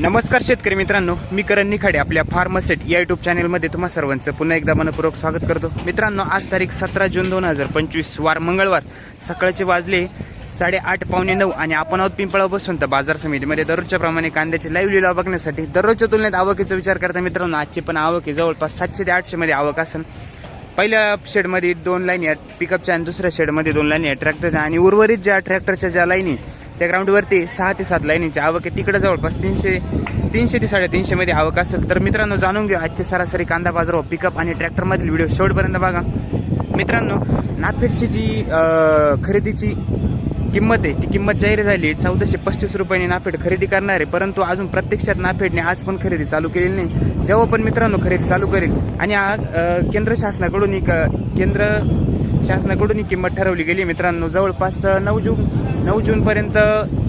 नमस्कार शेतकरी मित्रांनो मी करण निखाडे आपल्या फार्मसेट या युट्यूब चॅनलमध्ये तुम्हा सर्वांचं पुन्हा एकदा मनपूर्वक स्वागत करतो. मित्रांनो आज तारीख सतरा जून दोन हजार पंचवीस वार मंगळवार. सकाळचे वाजले साडेआठ पावणे नऊ आणि आपण आहोत पिंपळा बसून तर बाजार समितीमध्ये. दररोजच्या प्रमाणे कांद्याची लाईव्ह लिलाव बघण्यासाठी दररोजच्या तुलनेत आवकीचा विचार करता मित्रांनो आजची पण आवक आहे. जवळपास सातशे ते आठशेमध्ये आवक असेल पहिल्या शेडमध्ये दोन लाईनी आहेत पिकअपच्या आणि दुसऱ्या शेडमध्ये दोन लाईन या ट्रॅक्टरच्या आणि उर्वरित ज्या ट्रॅक्टरच्या ज्या लाईनी त्या ग्राउंडवरती सहा ते सात लाईनीची आवक आहे. तिकडे जवळपास तीनशे तीनशे ते साडेतीनशे मध्ये आवक असेल. तर मित्रांनो जाणून घेऊ आजचे सरासरी कांदा बाजार पिकअप आणि ट्रॅक्टरमधील व्हिडिओ शेवटपर्यंत बघा. मित्रांनो नाफेडची जी खरेदीची किंमत आहे ती किंमत जाहीर झाली चौदाशे पस्तीस रुपयांनी नाफेड खरेदी करणार आहे परंतु अजून प्रत्यक्षात नाफेडने आज पण खरेदी चालू केलेली नाही. जेव्हा पण मित्रांनो खरेदी चालू करेल आणि आज केंद्र शासनाकडून ही केंद्र शासनाकडून ही किंमत ठरवली गेली मित्रांनो. जवळपास नऊ जून नऊ जूनपर्यंत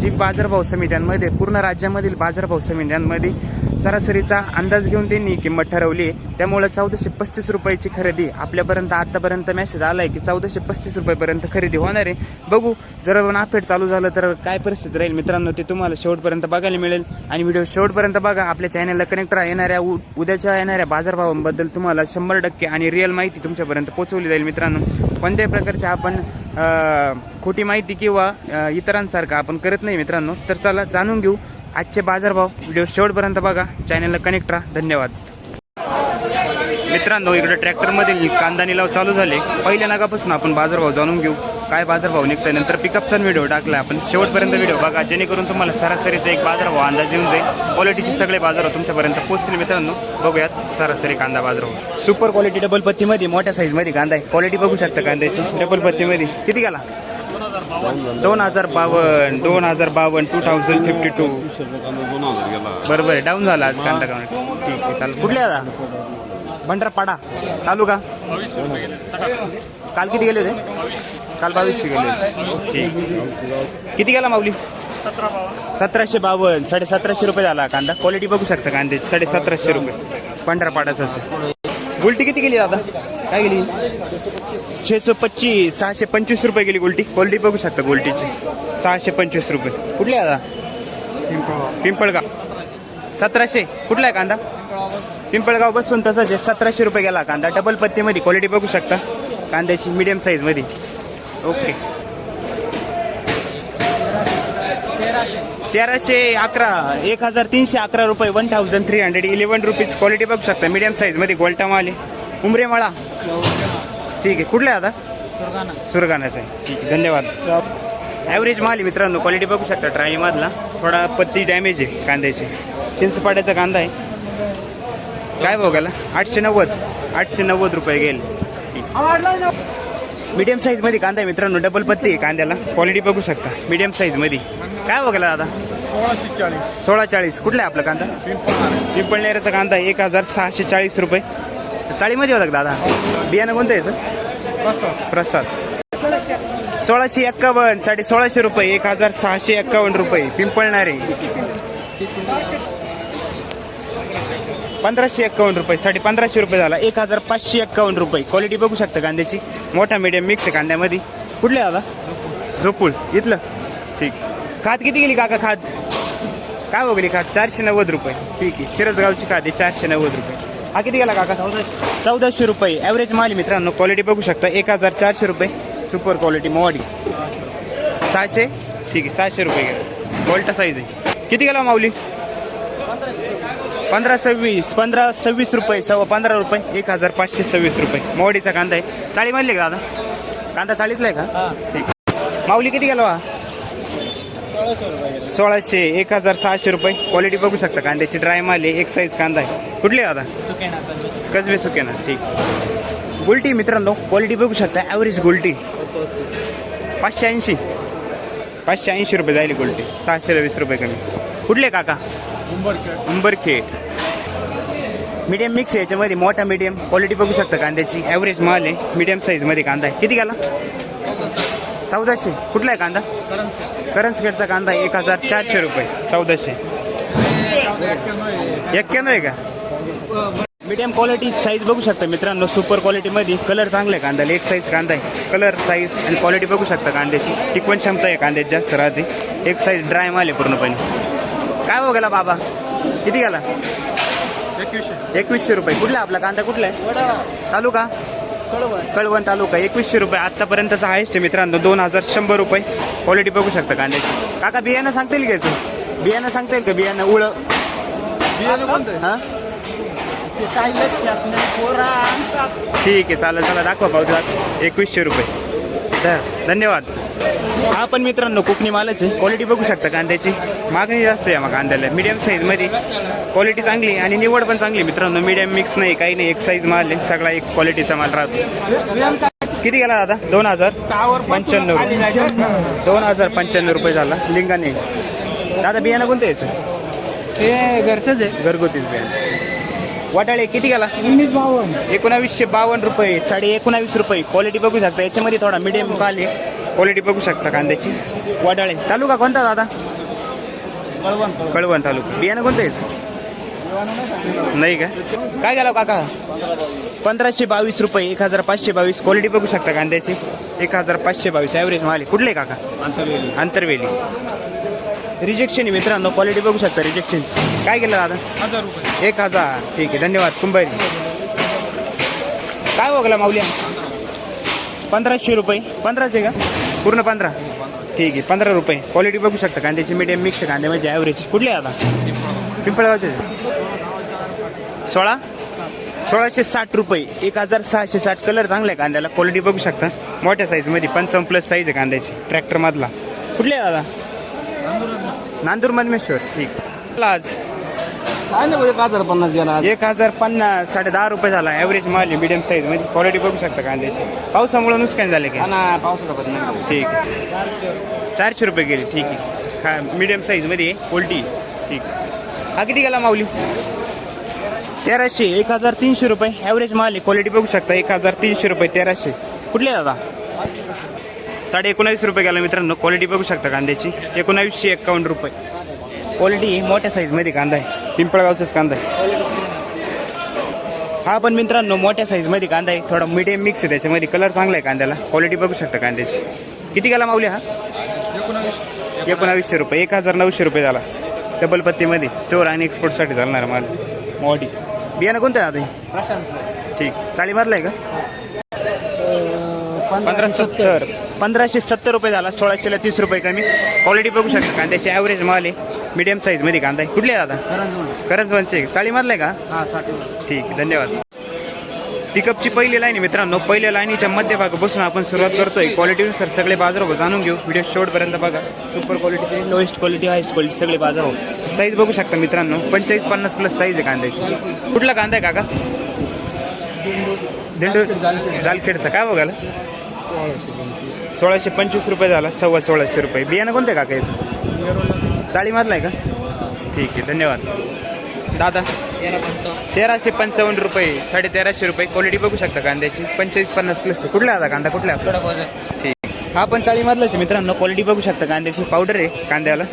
जी बाजारभाव समित्यांमध्ये पूर्ण राज्यामधील बाजारभाव समित्यांमध्ये सरासरीचा अंदाज घेऊन त्यांनी किंमत ठरवली. त्यामुळे चौदाशे पस्तीस रुपयाची खरेदी आपल्यापर्यंत आतापर्यंत मेसेज आलाय की चौदाशे पस्तीस रुपयापर्यंत खरेदी होणार आहे. बघू जर नाफेड चालू झालं तर काय परिस्थिती राहील? मित्रांनो ते तुम्हाला शेवटपर्यंत बघायला मिळेल. आणि व्हिडिओ शेवटपर्यंत बघा आपल्या चॅनलला कनेक्ट राहा. येणाऱ्या उ- उद्याच्या येणाऱ्या बाजारभावांबद्दल तुम्हाला शंभर टक्के आणि रिअल माहिती तुमच्यापर्यंत पोहोचवली जाईल मित्रांनो. कोणत्याही प्रकारच्या आपण खोटी माहिती किंवा इतरांसारखं आपण करत नाही मित्रांनो. तर चला जाणून घेऊ. आजचे बाजारभाव व्हिडिओ शेवटपर्यंत बघा. चॅनलला कनेक्ट राहा. धन्यवाद. मित्रांनो इकडे ट्रॅक्टरमधील कांदा निलाव चालू झाले. पहिल्या नागापासून आपण बाजारभाव जाणून घेऊ. काय बाजारभाव निघतोय? नंतर पिकअपचा व्हिडिओ टाकला. आपण शेवटपर्यंत व्हिडिओ बघा. जेणेकरून तुम्हाला सरासरीचा एक बाजारभाव अंदाज येऊन जाईल. क्वालिटीचे सगळे बाजारभाव तुमच्यापर्यंत पोहोचतील मित्रांनो. बघूयात सरासरी कांदा बाजारभाव सुपर क्वालिटी डबल पत्तीमध्ये मोठ्या साईजमध्ये कांदा आहे. क्वालिटी बघू शकता कांद्याची. डबल पत्तीमध्ये. किती गेला? दोन हजार बावन्न दोन हजार बावन्न टू थाउजंड फिफ्टी टू बरोबर आहे डाऊन झाला आज कांदा काउंट ठीक आहे चालेल. कुठल्या आता? भंडारपाडा तालुका? काल किती गेले होते? काल बावीसशे गेले होते. ठीक किती गेला माऊली? सतराशे बावन्न साडे सतराशे रुपये झाला कांदा. क्वालिटी बघू शकता कांद्याची. साडे सतराशे रुपये. भंडारपाडाचाच. गुलटी किती गेली दादा काय गेली? छेशे पच्चीस सहाशे पंचवीस रुपये गेली गुलटी क्वालिटी बघू शकता गोल्टीची सहाशे पंचवीस रुपये. कुठली आहे दादा पिंपळगाव. सतराशे. कुठला आहे कांदा? पिंपळगाव बसून तसंच आहे. सतराशे रुपये गेला कांदा. डबल पत्तीमध्ये. क्वालिटी बघू शकता. कांद्याची मिडियम साईजमध्ये ओके तेराशे अकरा. एक हजार तीनशे अकरा रुपये. One thousand three hundred eleven rupees quality बघू शकता. मिडियम साईजमध्ये गोल्टा माल आहे. उमरे मळा ठीक आहे. कुठला आहे आता? सुरगाण्याचा आहे. ठीक आहे. धन्यवाद. ॲव्हरेज माल आहे मित्रांनो. क्वालिटी बघू शकता ट्राईमधला थोडा पत्ती डॅमेज आहे कांद्याची. चिंचपाड्याचा कांदा आहे. काय भाव गेला? आठशे नव्वद. आठशे नव्वद रुपये गेले. मीडियम साईजमध्ये कांदा आहे मित्रांनो. डबल पत्ती आहे कांद्याला. क्वालिटी बघू शकता. मीडियम साईजमध्ये काय गेला दादा? सोळाशे चाळीस. सोळा चाळीस कुठला आहे आपला कांदा? पिंपळनेराचा कांदा आहे. एक हजार सहाशे चाळीस रुपये. चाळीमध्ये होता दादा. बियाणं कोणतं आहे याचं प्रसाद. सोळाशे एक्कावन्न साडे सोळाशे रुपये एक हजार सहाशे एक्कावन्न रुपये पिंपळणारे. पंधराशे एक्कावन्न रुपये साडे पंधराशे रुपये झाला एक हजार पाचशे एक्कावन्न रुपये. क्वालिटी बघू शकता कांद्याची. मोठा मीडियम मिक्स आहे कांद्यामध्ये. कुठले आला झोपूळ. इथलं? ठीक. खात किती गेली काका खात? काय वगैरे खात? चारशे नव्वद रुपये. ठीक आहे. शिरसगावची खात आहे चारशे नव्वद रुपये. हा किती गेला काका? चौदाशे. चौदाशे रुपये. ॲव्हरेज माल मित्रांनो. क्वालिटी बघू शकता. एक हजार चारशे रुपये. सुपर क्वालिटी मोवाडी सहाशे? ठीक आहे. सहाशे रुपये गेला. गोल्टा साईज आहे. किती गेला माऊली? पंधरा सव्वीस पंधरा सव्वीस रुपये. सव्वा पंधरा रुपये. एक हजार पाचशे सव्वीस रुपये. मोवाडीचा कांदा आहे. चाळी मारली का दादा? कांदा चाळीतला आहे का? ठीक. माऊली किती गेला? वा सोळाशे एक हजार सहाशे रुपये. क्वालिटी बघू शकता. कांद्याची ड्राय माल आहे. एक साईज कांदा आहे. कुठली दादा कसबे सुके ना ठीक. गुलटी मित्रांनो. क्वालिटी बघू शकता. Average quality. पाचशे ऐंशी. पाचशे ऐंशी रुपये जाईल गुलटी. सहाशे वीस रुपये कमी. कुठले काका? उंबरखेड. मीडियम मिक्स याच्यामध्ये. मोठा मीडियम क्वालिटी बघू शकता कांद्याची. ॲव्हरेज माल आहे. मीडियम साईजमध्ये कांदा आहे. किती गेला? चौदाशे. कुठला आहे कांदा? करंजखेडचा कांदा एक हजार चारशे रुपये. चौदाशे. एक्क्याण्णव आहे का? मीडियम क्वालिटी साईज बघू शकता मित्रांनो. सुपर क्वालिटीमध्ये कलर चांगला आहे कांद्याला. एक साईज कांदा आहे. कलर साईज आणि क्वालिटी बघू शकता कांद्याची. टिकवण क्षमता आहे कांद्याची जास्त राहते. एक साईज ड्राय माल आहे पूर्णपणे. काय हो गेला बाबा? किती गेला? एकवीसशे. एकवीसशे रुपये. कुठला आहे आपला कांदा? कुठला आहे? तालुका? कळवण. तालुका एकवीसशे रुपये आतापर्यंतचा हायस्ट आहे मित्रांनो दोन हजार शंभर रुपये. क्वालिटी बघू शकता कांद्याची. काका बियाणं सांगता येईल घ्यायचं बियाणं सांगता येईल का? बियाणं उळ. हा? ठीक आहे चालेल चला दाखवा दाखवा एकवीसशे रुपये. धन्यवाद. हा पण मित्रांनो कोकणी मालच आहे. क्वालिटी बघू शकता कांद्याची. मागणी जास्त आहे मग कांद्याला. मीडियम साईजमध्ये क्वालिटी चांगली आणि निवड पण चांगली मित्रांनो. मीडियम मिक्स नाही काही नाही. एक साईज माल आहे. सगळा एक क्वालिटीचा माल राहतो. किती गेला दादा? दोन हजार पंच्याण्णव रुपये. दोन हजार पंच्याण्णव रुपये झाला. लिंगाने. दादा बियाणं कोणतं यायचं ते घरचंच आहे. घरगुतीच बियाणं. वाटाळे किती गेला? बावन्न. एकोणावीसशे बावन्न रुपये. साडे एकोणावीस रुपये. क्वालिटी बघू शकता. याच्यामध्ये थोडा मिडियम माल आहे. क्वालिटी बघू शकता कांद्याची. वाटाळे तालुका कोणता दादा? कळवण कळवण तालुका. बियाणं कोणतं यायचं नाही का? काय गेला काका? पंधराशे बावीस रुपये एक हजार पाचशे बावीस. क्वालिटी बघू शकता कांद्याची. एक हजार पाचशे बावीस. ॲव्हरेज माल आहे. कुठले काका? आंतरवेली. आंतरवेली. रिजेक्शन आहे मित्रांनो. क्वालिटी बघू शकता रिजेक्शन काय केलं दादा? हजार रुपये. एक हजार. ठीक आहे. धन्यवाद. कुंभारी. काय बघला माऊल्या पंधराशे रुपये. पंधराचे का? पूर्ण पंधरा? ठीक आहे पंधरा रुपये. क्वालिटी बघू शकता कांद्याची मीडियम मिक्स कांदे म्हणजे ॲव्हरेज कुठले आता? पिंपळगावचे सोळा? सोळाशे साठ रुपये. एक हजार सहाशे साठ कलर चांगला आहे कांद्याला. क्वालिटी बघू शकता. मोठ्या साईजमध्ये पंचावन्न प्लस साईज आहे कांद्याची ट्रॅक्टरमधला कुठले आहे दादा? नांदूर मधमेश्वर ठीक. आज काय नाही एक हजार पन्नास जण आज? एक हजार पन्नास साडे दहा रुपये झाला. ॲव्हरेज माल आहे मीडियम साईजमध्ये. क्वालिटी बघू शकता कांद्याची. पावसामुळे नुकसान झाले का? ना पावसाचा परिणाम ठीक आहे. चारशे रुपये गेले ठीक आहे. हा मीडियम साईजमध्ये उलटी ठीक हा किती गेला माऊली? तेराशे एक हजार तीनशे रुपये. ॲव्हरेज माल आहे क्वालिटी बघू शकता. एक हजार तीनशे रुपये तेराशे. कुठले दादा? साडे एकोणावीस रुपये गेला मित्रांनो. क्वालिटी बघू शकता कांद्याची. एकोणावीसशे एक्कावन्न रुपये. क्वालिटी मोठ्या साईजमध्ये कांदा आहे. पिंपळगावचाच कांदा. आहे हा पण मित्रांनो मोठ्या साईजमध्ये कांदा आहे. थोडा मीडियम मिक्स आहे त्याच्यामध्ये कलर चांगला आहे कांद्याला. क्वालिटी बघू शकता कांद्याची. किती गेला माऊली हा? एकोणावीस एकोणावीसशे रुपये. एक हजार नऊशे रुपये झाला. डबल पत्तीमध्ये. स्टोअर आणि एक्सपोर्टसाठी चालणार माल. मॉडी बियाणं कोणतं आहे आता? प्रशांत. ठीक. चाळीमधला आहे का? पंधरा सत्तर. पंधराशे सत्तर रुपये झाला. सोळाशेला तीस रुपये कमी. क्वालिटी बघू शकता कांद्याची ॲव्हरेज माल आहे. मीडियम साईजमध्ये कांदा आहे. कुठले दादा? करंजवनचे चाळीमधला का? हा ठीक आहे धन्यवाद पिकअपची पहिली लाईन मित्रांनो. पहिल्या लाईनीच्या मध्यभाग बसून आपण सुरुवात करतोय. क्वालिटीनुसार सगळे बाजारभाव जाणून घेऊ. व्हिडिओ शेवटपर्यंत बघा. सुपर क्वालिटीचे लोएस्ट क्वालिटी हायस्ट क्वालिटी सगळे बाजारभाव. साईज बघू शकता मित्रांनो. पंचेचाळीस पन्नास प्लस साईज आहे कांद्याची कुठला कांदा आहे काका? दिंडू. जालखेडचा. काय बघायला सोळाशे पंचवीस. रुपये झाला. सव्वा सोळाशे रुपये. बियाणं कोणतं आहे काका याचं? चाळीमधला आहे का? ठीक आहे धन्यवाद. दादा तेराशे पंचावन्न रुपये साडे तेराशे रुपये क्वालिटी बघू शकता कांद्याची. पंचेचाळीस पन्नास प्लस कुठला आता कांदा? कुठला ठीक. हा पण चाळीमधलाच आहे मित्रांनो. क्वालिटी बघू शकता कांद्याची. पावडर आहे कांद्याला.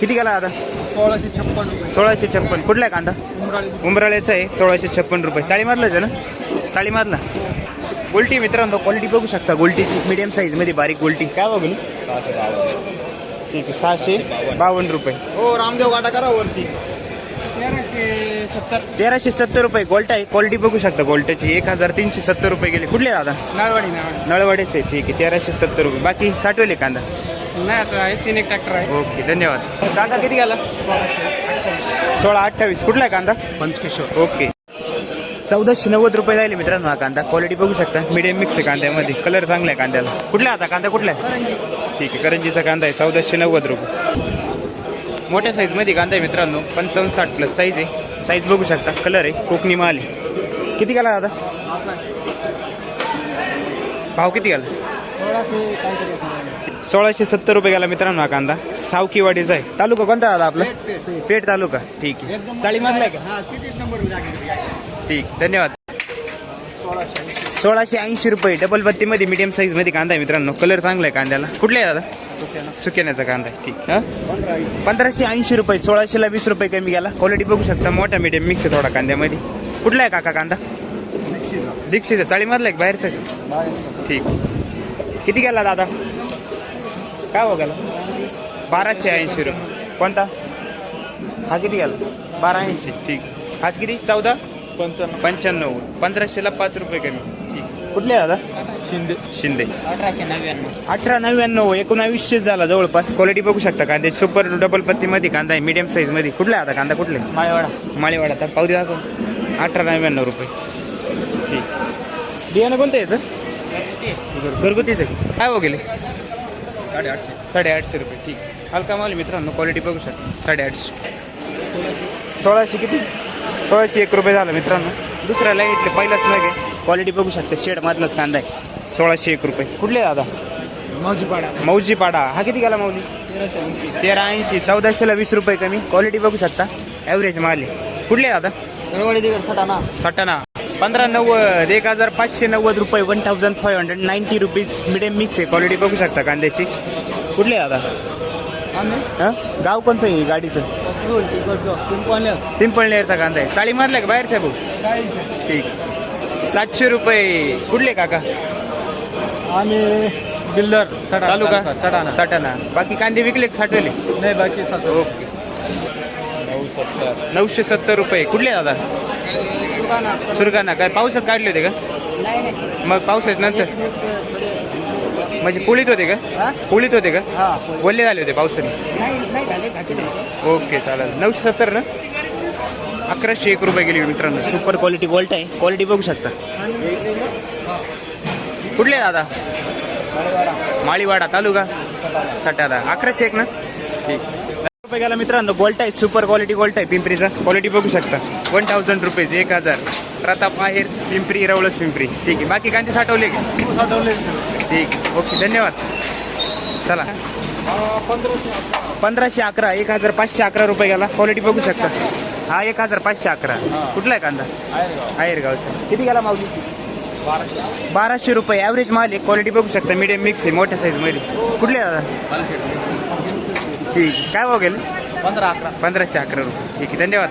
किती गेला आता? सोळाशे छप्पन सोळाशे छप्पन. कुठला आहे कांदा? उमराळी उमराळ्याचा आहे. सोळाशे छप्पन रुपये. चाळीमधलाच आहे ना? चाळीमधला गोल्टी मित्रांनो क्वालिटी बघू शकता. गोल्टीची मीडियम साईजमध्ये बारीक गोल्टी. काय बघली ठीक आहे सहाशे बावन्न रुपये. हो रामदेव गाडा करा वरती. तेराशे सत्तर. तेराशे सत्तर रुपये गोल्ट आहे. क्वालिटी बघू शकता गोल्टाची एक हजार तीनशे सत्तर रुपये गेले. कुठले दादा? नाळवाडी नाळवाडी. नळवाडेच. आहे ठीक आहे तेराशे सत्तर रुपये. बाकी साठवले कांदा? नाही आता आहे तीन एक ट्रॅक्टर आहे. ओके धन्यवाद. कांदा किती गेला? सोळा अठ्ठावीस. कुठला आहे कांदा? पंचकेश्वर ओके. चौदाशे नव्वद रुपये जाईल मित्रांनो हा कांदा. क्वालिटी बघू शकता. मीडियम मिक्स आहे कांद्यामध्ये. कलर चांगला आहे कांद्याला. कुठला आता? कांदा कुठला आहे? ठीक आहे करंजीचा कांदा आहे. चौदाशे नव्वद रुपये. मोठ्या साईजमध्ये कांदा आहे मित्रांनो. पंचावन्न साठ प्लस साईज आहे. साईज बघू शकता. कलर आहे. कोकणी माल आहे. किती गेला दादा भाव किती गेला? सोळाशे सत्तर रुपये गेला मित्रांनो हा कांदा. सावकीवाडीचा आहे. तालुका कोणता दादा आपला? पेठ तालुका. ठीक आहे. चाळीमधला आहे का? ठीक धन्यवाद. सोळाशे ऐंशी रुपये. डबल बत्तीमध्ये मीडियम साईजमध्ये कांदा आहे मित्रांनो. कलर चांगला आहे कांद्याला. कुठला आहे दादा? सुक्याण्याचा कांदा आहे. ठीक. हां? पंधराशे ऐंशी रुपये. सोळाशेला वीस रुपये कमी गेला. क्वालिटी बघू शकता. मोठा मीडियम मिक्स थोडा कांद्यामध्ये. कुठला आहे काका कांदा? दीक्षित. चाळीमधला आहे एक बाहेरचा ठीक. किती गेला दादा? काय हो गेला? बाराशे ऐंशी रुपये. कोणता? हा किती गेला? बारा ऐंशी ठीक. आज किती? चौदा? पंचावन्न पंच्याण्णव. पंधराशेला पाच रुपये कमी. ठीक. कुठले दादा शिंदे. शिंदे. अठराशे नव्याण्णव. अठरा नव्याण्णव एकोणावीसशे झाला जवळपास. क्वालिटी बघू शकता कांदे. सुपर डबल पत्तीमध्ये कांदा आहे. मीडियम साईजमध्ये कुठला आता कांदा? कुठले? माळेवाडा. माळेवाडा. तर पावती दाखव. अठरा नव्याण्णव रुपये. ठीक. बियाणं कोणतं आहे याचं? घरगुतीचं आहे. काय हो गेले? साडेआठशे. साडेआठशे रुपये. ठीक. हलका माल आहे मित्रांनो. क्वालिटी बघू शकता. साडेआठशे. सोळाशे किती? सोळाशे एक रुपये झालं मित्रांनो. दुसऱ्या लाईटले पहिलाच नाही क्वालिटी बघू शकता शेडमधलाच कांदा आहे. सोळाशे एक रुपये. कुठले दादा? मौजीपाडा. मौजी पाडा हा किती गेला मौली तेराशे ऐंशी. तेरा ऐंशी. चौदाशेला वीस रुपये कमी. क्वालिटी बघू शकता. ॲव्हरेज माल आहे. कुठले दादा? सटाणा. सटाणा. पंधरा नव्वद एक हजार पाचशे नव्वद रुपये one thousand five hundred ninety rupees medium mix आहे. क्वालिटी बघू शकता कांद्याची. कुठले आहे दादा? हां? गाव कोणतं आहे गाडीचं? पिंपळनेरचा कांदा आहे. चाळी मारला का बाहेर साहेब? ठीक. सातशे रुपये कुठले काका? आम्ही बिल्डर तालुका? सटाणा सटाणा बाकी कांदे विकले का साठवले? नाही बाकी ओके. नऊशे सत्तर रुपये. कुठले दादा? सुरगाणा. काय पावसात काढले होते का? मग पावसात नंतर? म्हणजे पुळीत होते का? पुळीत होते का? हा वल्ले झाले होते पावसाने. नाही नाही झाले घाटी नाही. ओके चालेल. नऊशे सत्तर ना? अकराशे एक रुपये गेली मित्रांनो. सुपर क्वालिटी गोल्ट आहे. क्वालिटी बघू शकता. कुठले दादा? माळीवाडा तालुका? सटारा अकराशे एक ना? ठीक. रुपये गेला मित्रांनो गोल्ट आहे. सुपर क्वालिटी गोल्ट आहे पिंपरीचा. क्वालिटी बघू शकता. वन थाउजंड रुपीज एक हजार. प्रताप आहेर पिंपरी रवळस पिंपरी. ठीक आहे. बाकी कांदे साठवले का? साठवले. ठीक. ओके धन्यवाद. चला. पंधराशे अकरा एक हजार पाचशे अकरा रुपये गेला. क्वालिटी बघू शकता. हा एक हजार पाचशे अकरा. कुठला आहे कांदा? आहेर गावचा किती गेला माऊली बाराशे रुपये. ॲव्हरेज माल आहे. क्वालिटी बघू शकता. मीडियम मिक्स आहे. मोठ्या साईजमध्ये कुठले आहे दादा? ठीक. काय भाव गेले? पंधरा अकरा. पंधराशे अकरा रुपये. ठीक आहे. धन्यवाद.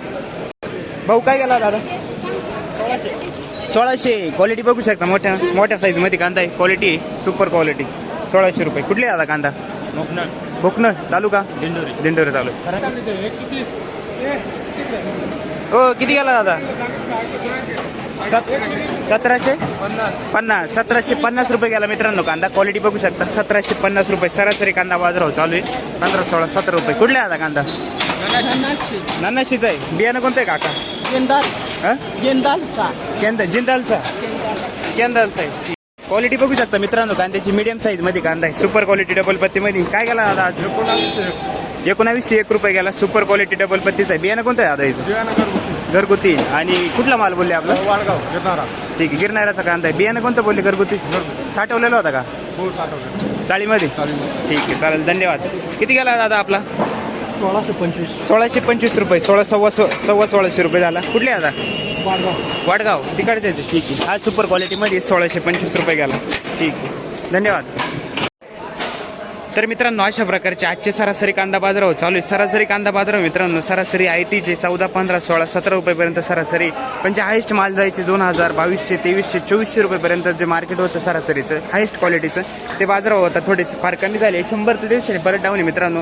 भाऊ काय गेला दादा? सोळाशे क्वालिटी बघू शकता मोठ्या मोठ्या साईजमध्ये कांदा आहे. क्वालिटी सुपर क्वालिटी सोळाशे रुपये. कुठले दादा कांदा? भोकनळ. तालुका? दिंडोरी. दिंडोरी तालुका. हो किती गेला दादा? सत सतराशे? पन्नास. सतराशे पन्नास रुपये गेला मित्रांनो कांदा. क्वालिटी बघू शकता. सतराशे पन्नास रुपये. सरासरी कांदा बाजार चालू आहे. पंधरा सोळा सतरा रुपये. कुठले आता कांदा? नानाशीचा आहे. बियाणं कोणतं आहे काका? गेंदाल. हा? गेंदालचा. केंदा जिंदालचा. केंदालचा आहे. क्वालिटी बघू शकता मित्रांनो कांद्याची मीडियम साईजमध्ये कांदा आहे. सुपर क्वालिटी डबल पत्तीमध्ये. काय गेला दादा आज? एकोणावीसशे एक रुपये गेला. सुपर क्वालिटी डबल पत्तीचा आहे. बियाणं कोणतं आहे दादा याचं घरगुती. आणि कुठला माल बोलले आपला? वाळगाव घेतारा ठीक आहे गिरणाऱ्याचा कांदा आहे. बियाणं कोणतं बोलले? घरगुती? साठवलेला होता का? हो साठवले चाळीमध्ये? ठीक आहे चालेल धन्यवाद. किती गेला दादा आपला? सोळाशे पंचवीस. सोळाशे पंचवीस रुपये. सोळा सव्वा सो सव्वा सोळाशे रुपये झाला. कुठले आता वाळगाव वाडगाव. तिकडचे. ठीक आहे. हा सुपर क्वालिटीमध्ये सोळाशे पंचवीस रुपये गेला. ठीक आहे. धन्यवाद. तर मित्रांनो अशा प्रकारचे आजचे सरासरी कांदा बाजार हो चालू आहे. सरासरी कांदा बाजार मित्रांनो सरासरी आय टीचे चौदा पंधरा सोळा सतरा रुपयेपर्यंत सरासरी. पण जे हायेस्ट माल जायचे दोन हजार बावीसशे तेवीसशे चोवीसशे रुपयेपर्यंत जे मार्केट होतं सरासरीचं हायेस्ट क्वालिटीचं ते बाजार होता थोडेसे फार कमी झाले. शंभर ते दीडशे परत डाऊन आहे मित्रांनो.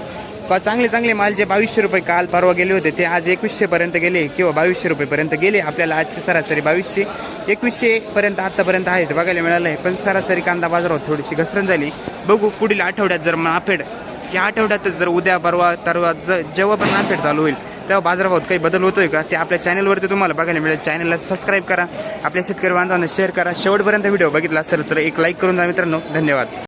चांगले चांगले माल जे बावीसशे रुपये काल परवा गेले होते ते आज एकवीसशे पर्यंत गेले किंवा बावीसशे रुपयेपर्यंत गेले. आपल्याला आजची सरासरी बावीसशे एकवीसशे पर्यंत आतापर्यंत आहे बघायला मिळालं आहे पण सरासरी कांदा बाजारात थोडीशी घसरण झाली. बघू पुढील आठवड्यात जर नाफेड या आठवड्यातच जर उद्या परवा तरवा ज जेव्हा पण नाफेड चालू होईल तेव्हा बाजारभावात काही बदल होतोय का? ते आपल्या चॅनलवरती तुम्हाला बघायला मिळेल. चॅनलला सबस्क्राईब करा. आपल्या शेतकरी बांधवांना शेअर करा. शेवटपर्यंत व्हिडिओ बघितला असेल तर एक लाईक करून जा मित्रांनो. धन्यवाद.